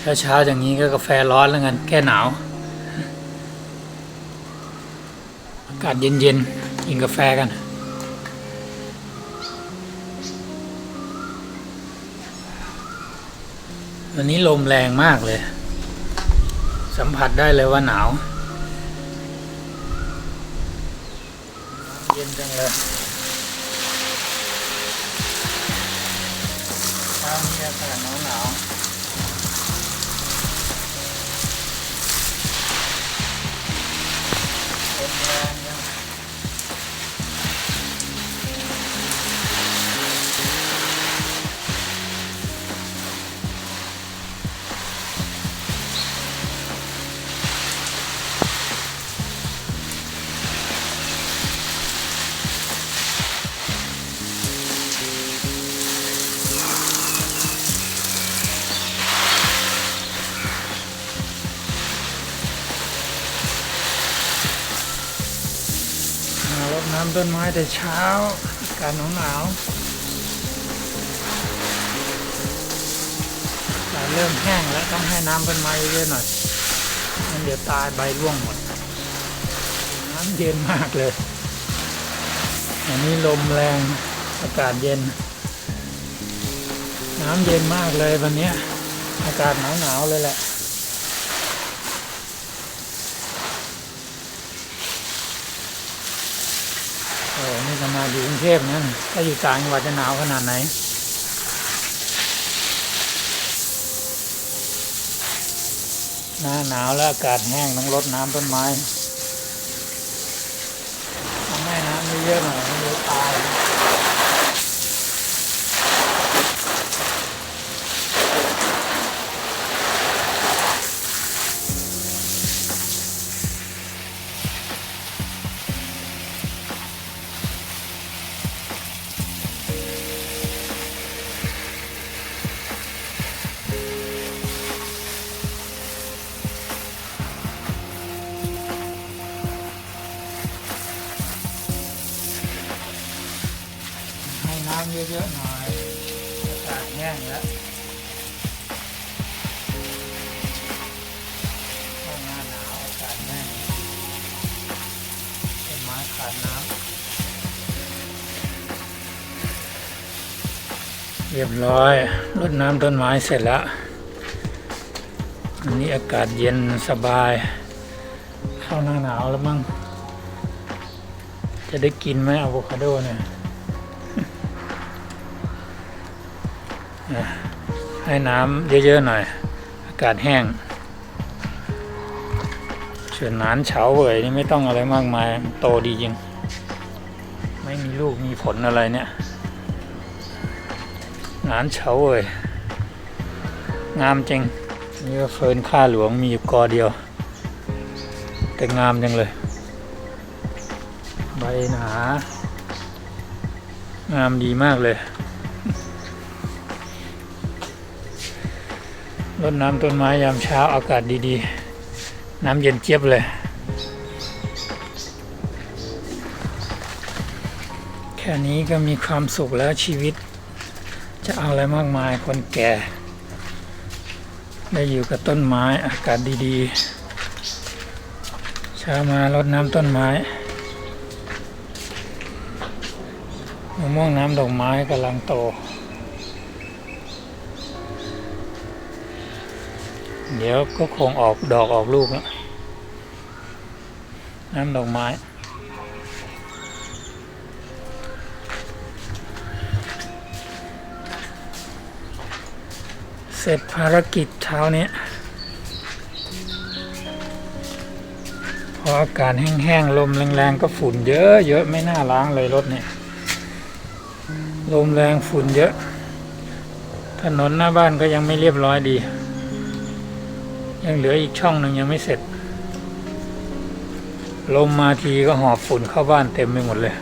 เช้าเช้าอย่างนี้ก็กาแฟร้อนแล้วกันแก้หนาว อากาศเย็นๆกินกาแฟกัน วันนี้ลมแรงมากเลย สัมผัสได้เลยว่าหนาว เย็นจังเลยเช้านี้อากาศหนาวหนาว น้ำต้นไม้แต่เช้าอากาศหนาวหนาวๆอากาศเริ่มแห้งแล้วต้องให้น้ำต้นไม้เยอะหน่อยงั้นเดี๋ยวตายใบร่วงหมด น้ำเย็นมากเลยอันนี้ลมแรงอากาศเย็น น้ำเย็นมากเลยวันนี้อากาศหนาวหนาวๆเลยแหละ โอ้นี่ขนาดอยู่กรุงเทพนั่นถ้าอยู่ต่างจังหวัดจะหนาวขนาดไหนหน้าหนาวแล้วอากาศแห้งต้องรดน้ำต้นไม้ทำให้น้ำไม่เยอะหน่อยไม่รู้ตาย ให้น้ำเยอะๆหน่อยอากแห้งแล้วเข้าหน้าหนาวอากาศแห้งต้นไม้ขาดน้ำเรียบร้อยรดน้ำต้นไม้เสร็จแล้ว อันนี้อากาศเย็นสบาย เข้าหน้าหนาวแล้วมั้งจะได้กินไหมอะโวคาโดเนี่ย ให้น้ำเยอะๆหน่อย อากาศแห้งส่วนนานเฉาเว่ยนี่ไม่ต้องอะไรมากมายโตดีจริง ไม่มีลูกมีผลอะไรเนี่ยนานเฉาเว่ยงามจริงนี่ก็เฟิร์นข้าหลวงมีอยู่กอเดียว แต่งามจังเลย ใบหนา งามดีมากเลย รดน้ำต้นไม้ยามเช้าอากาศดีๆ น้ำเย็นเจี๊ยบเลย แค่นี้ก็มีความสุขแล้วชีวิต จะเอาอะไรมากมายคนแก่ ได้อยู่กับต้นไม้อากาศดีๆ เช้ามารดน้ำต้นไม้มะม่วงน้ำดอกไม้กำลังโต เดี๋ยวก็คงออกดอกออกลูกแล้วน้ำดอกไม้ เสร็จภารกิจเช้านี้พออากาศแห้งๆ ลมแรงๆ ก็ฝุ่นเยอะเยอะไม่น่าล้างเลยรถเนี่ย ลมแรงฝุ่นเยอะ ถนนหน้าบ้านก็ยังไม่เรียบร้อยดี ยังเหลืออีกช่องหนึ่งยังไม่เสร็จ ลมมาทีก็หอบฝุ่นเข้าบ้านเต็มไปหมดเลย